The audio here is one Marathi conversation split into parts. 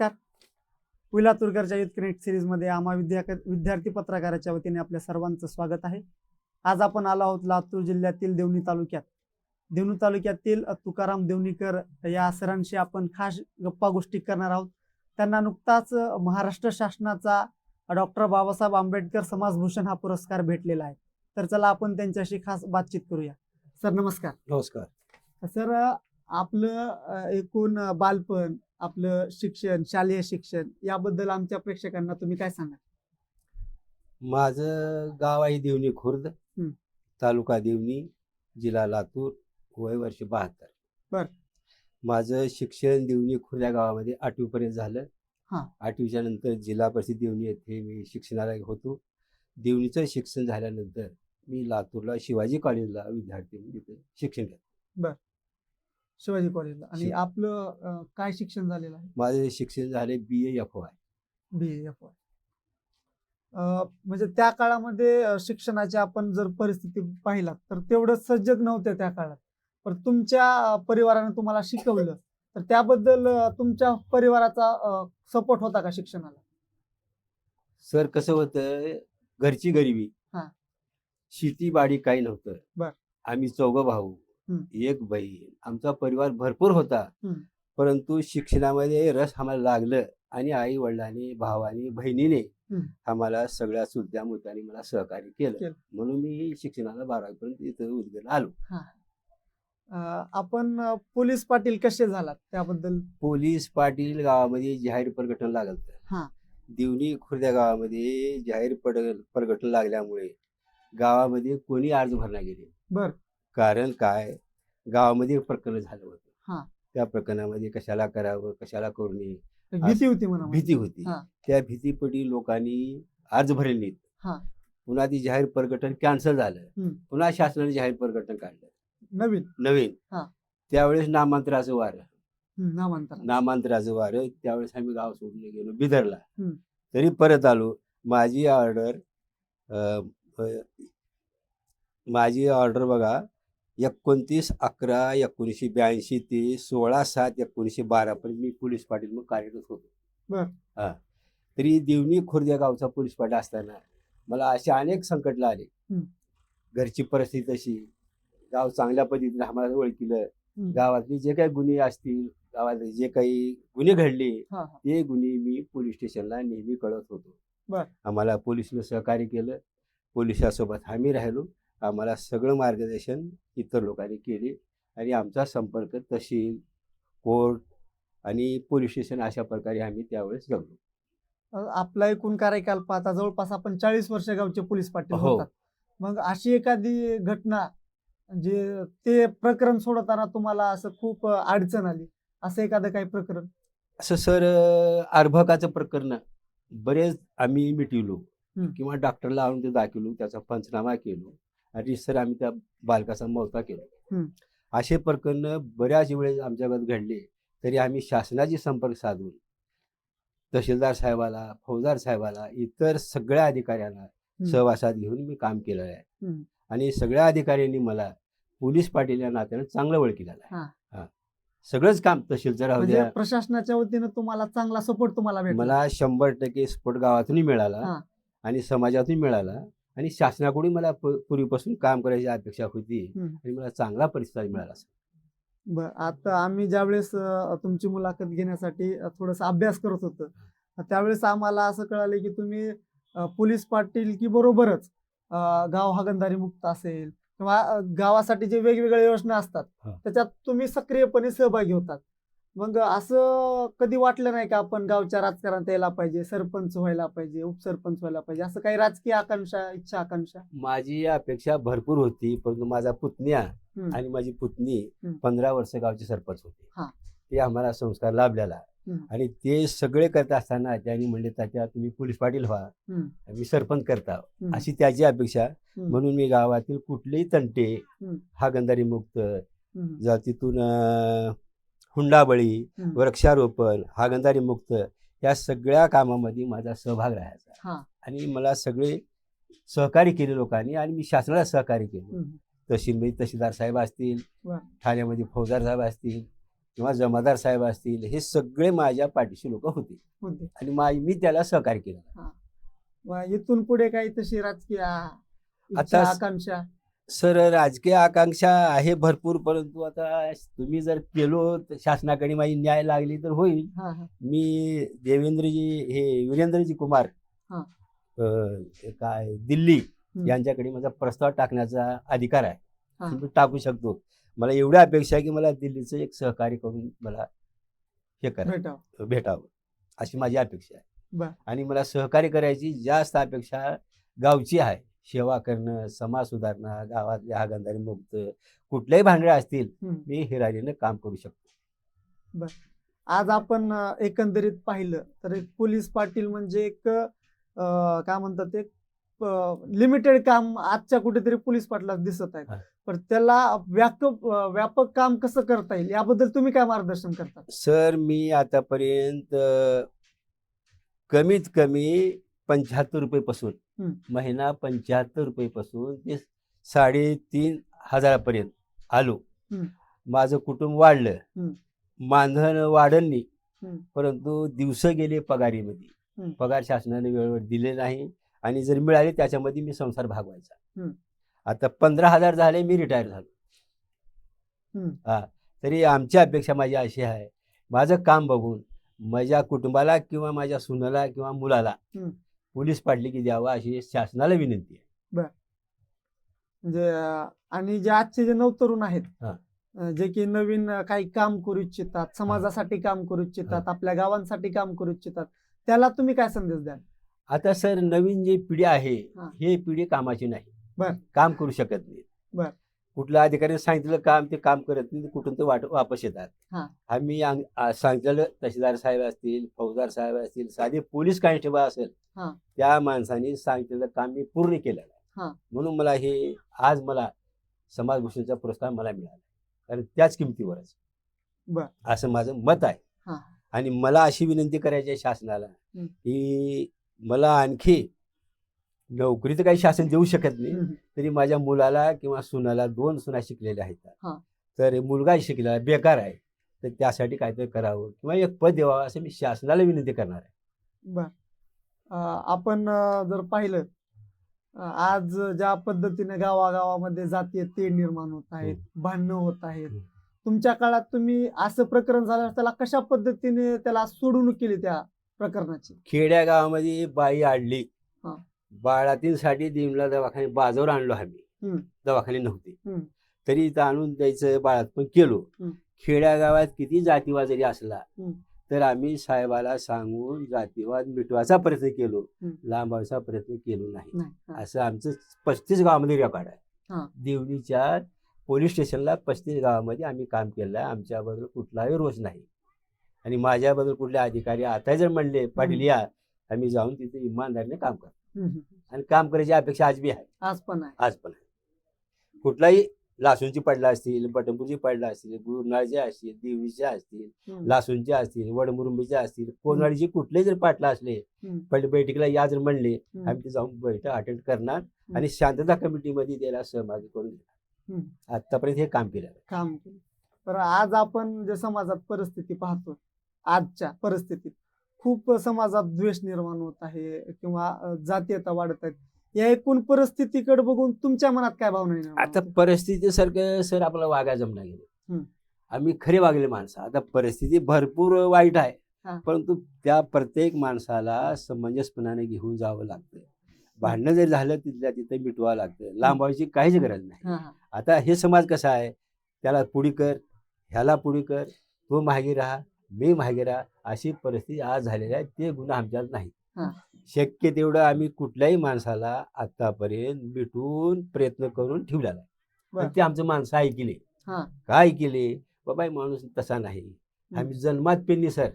नमस्कार. विलातूरकरच्या युथ कनेक्ट सिरीजमध्ये आम्हा विद्या विद्यार्थी पत्रकाराच्या वतीने आपल्या सर्वांचं स्वागत आहे. आज आपण आलो आहोत लातूर जिल्ह्यातील देवणी तालुक्यात. देवणी तालुक्यातील तुकाराम देवणीकर या सरांशी आपण खास गप्पा गोष्टी करणार आहोत. त्यांना नुकताच महाराष्ट्र शासनाचा डॉक्टर बाबासाहेब आंबेडकर समाजभूषण हा पुरस्कार भेटलेला आहे. तर चला आपण त्यांच्याशी खास बातचीत करूया. सर नमस्कार. नमस्कार. सर आपलं एकूण बालपण आपलं शिक्षण शालेय शिक्षण याबद्दल आमच्या प्रेक्षकांना तुम्ही काय सांगा माझं गाव आहे देवणी खुर्द. तालुका देवणी जिल्हा लातूर वय वर्ष बहात्तर. बर. माझं शिक्षण देवणी खुर्द या गावामध्ये आठवीपर्यंत झालं. हा. आठवीच्या नंतर जिल्हा परिषद देवणी येथे मी शिक्षणाला होतो. देवणीचं शिक्षण झाल्यानंतर मी लातूरला शिवाजी कॉलेजला विद्यार्थी म्हणून तिथे शिक्षण घेतलं. शिवाजी कॉलेजला आणि शिव- आपलं अ, काय शिक्षण झालेलं आहे? माझे शिक्षण झाले B A F Y B F Y म्हणजे त्या काळामध्ये अ, शिक्षणाची आपण जर परिस्थिती पाहिला तर तेवढं सजग नव्हते त्या काळात. पण तुमच्या अ, परिवाराने तुम्हाला शिकवलं तर त्याबद्दल अ, तुमच्या परिवाराचा सपोर्ट होता का शिक्षणाला? सर कसं होतं घरची गरिबी. हा. शेती बाडी काही नव्हतं. बर. आम्ही चौघ भाऊ. एक बहीण आमचा परिवार भरपूर होता. परंतु शिक्षणामध्ये रस आम्हाला लागलं आणि आई वडिलांनी भावानी बहिणीने. आम्हाला सगळ्या सुद्धा मुद्द्याने मला सहकार्य केलं. म्हणून मी शिक्षणाला बारावीपर्यंत इथं उद्गल आलो आपण पोलीस पाटील कसे झालात त्याबद्दल पोलीस पाटील गावामध्ये जाहीर प्रकटन लागलं हा. दिवणी खुर्द्या गावामध्ये जाहीर पड प्रकटन लागल्यामुळे गावामध्ये कोणी अर्ज भरला गेले बर. कारण काय? गावामध्ये एक प्रकरण झालं हा. होतं त्या प्रकरणामध्ये कशाला करावं कशाला करू नये? भीती होती म्हणा भीती होती. हा. त्या भीतीपटी लोकांनी अर्ज भरले हा. पुन्हा ती जाहीर प्रकटन कॅन्सल झालं. पुन्हा शासनाने जाहीर प्रकटन काढलं. नवीन. नवीन. हा. त्यावेळेस नामांतराचं वारं. हम्म, नामांतर नामांतराचं वारं. त्यावेळेस आम्ही गाव सोडून गेलो बिदरला. हम्म. तरी परत आलो. माझी ऑर्डर माझी ऑर्डर बघा एकोणतीस अकरा एकोणीसशे ब्याऐंशी ते सोळा सात एकोणीसशे बारा पर्यंत मी पोलीस पाटील मग कार्यरत होतो. हा तरी देवणी खुर्द या गावचा पोलीस पाटील असताना मला असे अनेक संकट आले. घरची परिस्थिती तशी गाव चांगल्या पद्धतीने आम्हाला ओळखीलं. गावातले जे काही गुन्हे असतील गावातले जे काही गुन्हे घडले. ते गुन्हे मी पोलीस स्टेशनला नेहमी कळत होतो. आम्हाला पोलिसनं सहकार्य केलं पोलिसासोबत आम्ही राहिलो आम्हाला सगळं मार्गदर्शन इतर लोकांनी केले आणि आमचा संपर्क तहसील कोर्ट आणि पोलीस स्टेशन अशा प्रकारे आम्ही त्यावेळेस जगलो आपला एकूण कार्यकाल पाहता जवळपास आपण चाळीस वर्ष गावचे पोलीस पाटील हो. मग अशी एखादी घटना जे ते प्रकरण सोडवताना तुम्हाला असं खूप अडचण आली? असं एखादं काही प्रकरण? असं सर अर्भकाचं प्रकरण बरेच आम्ही मिटवलो हम्म. किंवा डॉक्टरला आणून ते दाखवलो त्याचा पंचनामा केलो. सर आम्ही त्या बालकाचा मौता केलो. असे प्रकरण बऱ्याच वेळेस आमच्या गावात घडले तरी आम्ही शासनाशी संपर्क साधून तहसीलदार साहेबाला फौजदार साहेबाला इतर सगळ्या अधिकाऱ्यांना सहवासात घेऊन मी काम केलं आहे. आणि सगळ्या अधिकाऱ्यांनी मला पोलीस पाटील या नात्यानं चांगलं ओळखीला आहे. सगळंच काम तहसीलचं राहू म्हणजे प्रशासनाच्या वतीनं तुम्हाला चांगला सपोर्ट तुम्हाला मला शंभर टक्के स्फोट गावातूनही मिळाला. आणि समाजातून मिळाला आणि शासनाकडून मला पूर्वीपासून काम करायची अपेक्षा होती. आणि मला चांगला प्रतिसाद मिळाला बर आता आम्ही ज्यावेळेस तुमची मुलाखत घेण्यासाठी थोडासा अभ्यास करत होतो त्यावेळेस आम्हाला असं कळालं की तुम्ही पोलीस पाटील की बरोबरच गाव हागंदारी मुक्त असेल किंवा गावासाठी जे वेगवेगळ्या योजना असतात. त्याच्यात तुम्ही सक्रियपणे सहभागी होतात मग असं कधी वाटलं नाही का आपण गावच्या राजकारणात यायला पाहिजे सरपंच व्हायला पाहिजे उपसरपंच व्हायला पाहिजे असं काही राजकीय आकांक्षा इच्छा आकांक्षा माझी अपेक्षा भरपूर होती परंतु माझा पुतण्या. आणि माझी पुतणी. पंधरा वर्ष गावचे सरपंच हा. होते ते आम्हाला संस्कार लाभलेला. आणि ते सगळे करत असताना त्यांनी म्हणले तात्या तुम्ही पोलीस पाटील व्हा. मी सरपंच करता. अशी त्याची अपेक्षा. म्हणून मी गावातील कुठलेही तंटे. हा गंधारी मुक्त हम्म. हुंडाबळी. वृक्षारोपण हागंदारी मुक्त या सगळ्या कामामध्ये माझा सहभाग राहायचा. आणि मला सगळे सहकार्य केले लोकांनी आणि मी शासनाला सहकार्य केले. तहसीलमध्ये तहसीलदार साहेब असतील. ठाण्यामध्ये फौजदार साहेब असतील किंवा जमादार साहेब असतील हे सगळे माझ्या पाठीशी लोक होते आणि मा मी त्याला सहकार्य केलं इथून पुढे काही तशी राजकीय आता- आकांक्षा सर राजकीय आकांक्षा आहे भरपूर परंतु आता तुम्ही जर केलो तर शासनाकडे माझी न्याय लागली तर होईल हा हा मी देवेंद्रजी हे वीरेंद्रजी कुमार हा. अं, काय दिल्ली हम्म. यांच्याकडे माझा प्रस्ताव टाकण्याचा अधिकार आहे. मी टाकू शकतो मला एवढी अपेक्षा आहे की मला दिल्लीचं एक सहकार्य करून मला हे करा भेटावं भेटावं अशी माझी अपेक्षा बर. आहे आणि मला सहकार्य करायची जास्त अपेक्षा गावची आहे सेवा करणं समाज सुधारणा गावातले हागंदारी मुक्त कुठल्याही भांडळे असतील. मी हिरारीनं काम करू शकतो आज आपण एकंदरीत पाहिलं तर एक पोलीस पाटील म्हणजे एक काय म्हणतात एक लिमिटेड काम आजच्या कुठेतरी पोलीस पाटलात दिसत आहेत हा. पण त्याला व्यापक व्यापक काम कसं करता येईल याबद्दल तुम्ही काय मार्गदर्शन करता सर मी आतापर्यंत कमीत कमी पंच्याहत्तर रुपयेपासून हम्म. महिना पंच्याहत्तर रुपयेपासून ते साडेतीन हजारापर्यंत आलो. माझं कुटुंब वाढलं. मानधन हम्म. परंतु दिवस गेले पगारीमध्ये. पगार शासनाने वेळेवर दिले नाही आणि जर मिळाले त्याच्यामध्ये मी संसार भागवायचा. आता पंधरा हजार झाले मी रिटायर झालो. हा तरी आमची अपेक्षा माझी अशी आहे माझं काम बघून माझ्या कुटुंबाला किंवा माझ्या सुनाला किंवा मुलाला. पोलीस पाडली की द्यावा अशी शासनाला विनंती आहे म्हणजे आणि जे आजचे जे नवतरुण आहेत हा. अ, जे की नवीन अ, काही काम करू इच्छितात समाजासाठी काम करू इच्छितात आपल्या गावांसाठी काम करू इच्छितात त्याला तुम्ही काय संदेश द्याल आता सर नवीन जी पिढी आहे हा. हे पिढी कामाची नाही बर. काम करू शकत नाही बर. कुठल्या अधिकाऱ्याने सांगितलं काम ते काम करत नाही कुठून ते वाट वापस येतात हा. आम्ही सांगितलेलं तहसीलदार साहेब असतील फौजदार साहेब असतील साधे पोलीस कॉन्स्टेबल असेल. त्या माणसाने सांगितलेलं काम मी पूर्ण केलेलं. आहे म्हणून मला हे आज मला समाजभूषणचा पुरस्कार मला मिळाला कारण त्याच किमतीवरच. असं माझं मत आहे हा. आणि मला अशी विनंती करायची आहे शासनाला. की मला आणखी नोकरी तर काही शासन देऊ शकत नाही. तरी माझ्या मुलाला किंवा सुनाला दोन सुना शिकलेल्या हा. आहेत तर मुलगा शिकला बेकार आहे. तर त्यासाठी काहीतरी करावं किंवा एक पद द्यावं असं मी शासनाला विनंती करणार आहे. बर. आपण जर पाहिलं आज ज्या पद्धतीने गावागावामध्ये जातीय तेढ निर्माण होत आहेत भांडणं होत आहेत. तुमच्या काळात तुम्ही असं प्रकरण झालं त्याला कशा पद्धतीने त्याला सोडवणूक केली त्या प्रकरणाची? खेड्या गावामध्ये बाई आडली. हा. बाळातींसाठी दिमला दवाखाने बाजावर आणलो आम्ही. दवाखाने नव्हते. तरी इथं आणून द्यायचं बाळात पण केलो हम्म. खेड्या गावात किती जातीवाद जरी असला. तर आम्ही साहेबाला सांगून जातीवाद मिटवायचा प्रयत्न केलो हम्म. लांबवायचा प्रयत्न केलो नाही. असं आमचं पस्तीस गावामध्ये रेकॉर्ड. आहे देवणीच्या पोलीस स्टेशनला पस्तीस गावामध्ये आम्ही काम केलं आहे आमच्याबद्दल कुठलाही रोष नाही आणि माझ्याबद्दल कुठले अधिकारी आता जर म्हणले पाटील या आम्ही जाऊन तिथे इमानदारीने काम करतो. आणि काम करायची अपेक्षा आज बी आहे आज पण आहे आज पण आहे कुठलाही लासूंची पडला असतील बटनपूरची पडला असतील गुरुनाळचे असतील देवीचे असतील. लासूंचे असतील वडमुरुंबीचे असतील कोणाळीचे कुठले जर पाटला असले. पहिले बैठकीला या जर म्हणले. आम्ही ते जाऊन बैठक अटेंड करणार आणि शांतता कमिटीमध्ये त्याला सहभागी करून घेणार. आतापर्यंत हे काम केलं. काम केलं तर आज आपण जे समाजात परिस्थिती पाहतो आजच्या परिस्थितीत खूप समाजात द्वेष निर्माण होत आहे किंवा जातीयता वाढत आहेत. या एकूण परिस्थितीकडे बघून तुमच्या मनात काय भावना आता? परिस्थितीसारखं सर आपल्याला वागा जमणार गेलं. आम्ही खरे वागले माणसं. आता परिस्थिती भरपूर वाईट. आहे. परंतु त्या प्रत्येक माणसाला समंजसपणाने घेऊन जावं लागतं भांडणं जर झालं तिथल्या तिथे मिटवावं लागतं लांबवायची काहीच गरज नाही. आता हे समाज कसा आहे? त्याला पुढी कर ह्याला पुढी कर तो मागे राहा. मी मागे राहा अशी परिस्थिती आज झालेली आहे ते गुन्हा आमच्यात नाही हा. शक्य तेवढं आम्ही कुठल्याही माणसाला आतापर्यंत मिटवून प्रयत्न करून ठेवलेला आहे ते आमचं माणसं ऐकले. काय केले बाबा माणूस तसा नाही आम्ही जन्मात पेलली सर.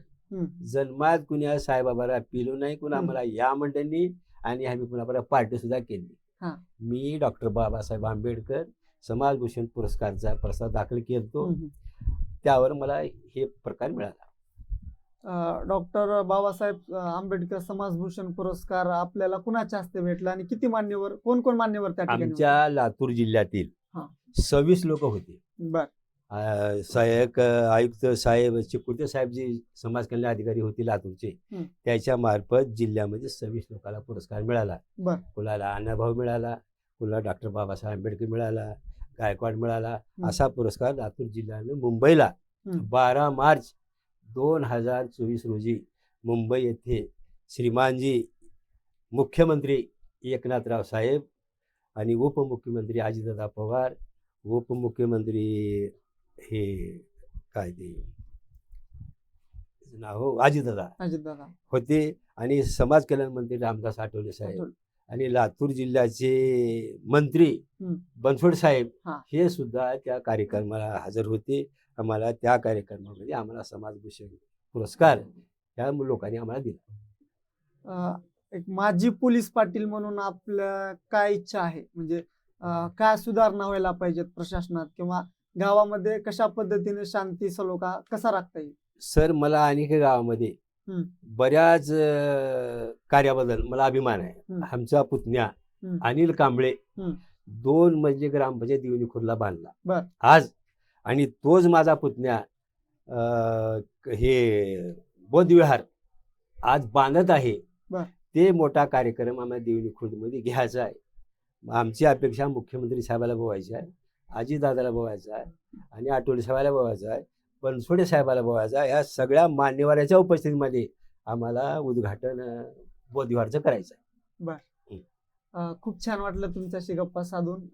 जन्मात कुण्या साईबाबाला पिलो नाही कुणा. मला या मंडळी आणि आम्ही कुणाबरोबर पार्टी सुद्धा केली. मी डॉक्टर बाबासाहेब आंबेडकर समाजभूषण पुरस्कारचा प्रस्ताव दाखल केलतो. त्यावर मला हे प्रकार मिळाला डॉक्टर बाबासाहेब आंबेडकर समाजभूषण पुरस्कार आपल्याला कुणाच्या हस्ते भेटला आणि किती मान्यवर कोण कोण मान्यवर त्या ठिकाणी? आमच्या लातूर जिल्ह्यातील. सव्वीस लोक होते बर सहाय्यक आयुक्त साहेब चिकुटे साहेब जे समाज कल्याण अधिकारी होते लातूरचे. त्याच्या मार्फत जिल्ह्यामध्ये सव्वीस लोकांना पुरस्कार मिळाला बर. कुणाला अण्णाभाऊ मिळाला कुणाला डॉक्टर बाबासाहेब आंबेडकर मिळाला गायकवाड मिळाला. असा पुरस्कार लातूर जिल्ह्यानं मुंबईला. बारा मार्च दोन हजार चोवीस रोजी मुंबई येथे श्रीमानजी मुख्यमंत्री एकनाथराव साहेब आणि उपमुख्यमंत्री अजितदादा पवार उपमुख्यमंत्री हे काय ते? नाव हो अजितदादा अजितदादा. होते आणि समाज कल्याण मंत्री रामदास आठवले साहेब. आणि लातूर जिल्ह्याचे मंत्री. बनसोड साहेब हा. सुद्धा त्या कार्यक्रमाला हजर होते आम्हाला त्या कार्यक्रमामध्ये आम्हाला समाजभूषण पुरस्कार त्या लोकांनी आम्हाला दिला एक माजी पोलीस पाटील म्हणून आपल्या काय इच्छा आहे म्हणजे काय सुधारणा व्हायला पाहिजेत प्रशासनात किंवा गावामध्ये कशा पद्धतीने शांती सलोखा कसा राखता येईल सर मला अनेक गावामध्ये. बऱ्याच कार्याबद्दल मला अभिमान आहे. आमचा पुतण्या. अनिल कांबळे. दोन मजली ग्रामपंचायत दिवणी खुर्ला बांधला. आज आणि तोच माझा पुतण्या हे बौद्धविहार आज बांधत आहे. ते मोठा कार्यक्रम आम्हाला देवणी खुर्दमध्ये घ्यायचा आहे आमची अपेक्षा मुख्यमंत्री साहेबाला बोवायची आहे आजीदादाला बोवायचा आहे आणि आठवले साहेबाला बोवायचा आहे बनसोडे साहेबाला बोवायचा आहे या सगळ्या मान्यवराच्या उपस्थितीमध्ये आम्हाला उद्घाटन अं, बौद्धविहारचं करायचं आहे अं, खूप छान वाटलं तुमच्याशी गप्पा साधून.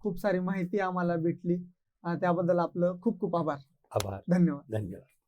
खूप सारी माहिती आम्हाला भेटली. त्याबद्दल आपलं खूप खूप आभार. आभार. धन्यवाद. धन्यवाद.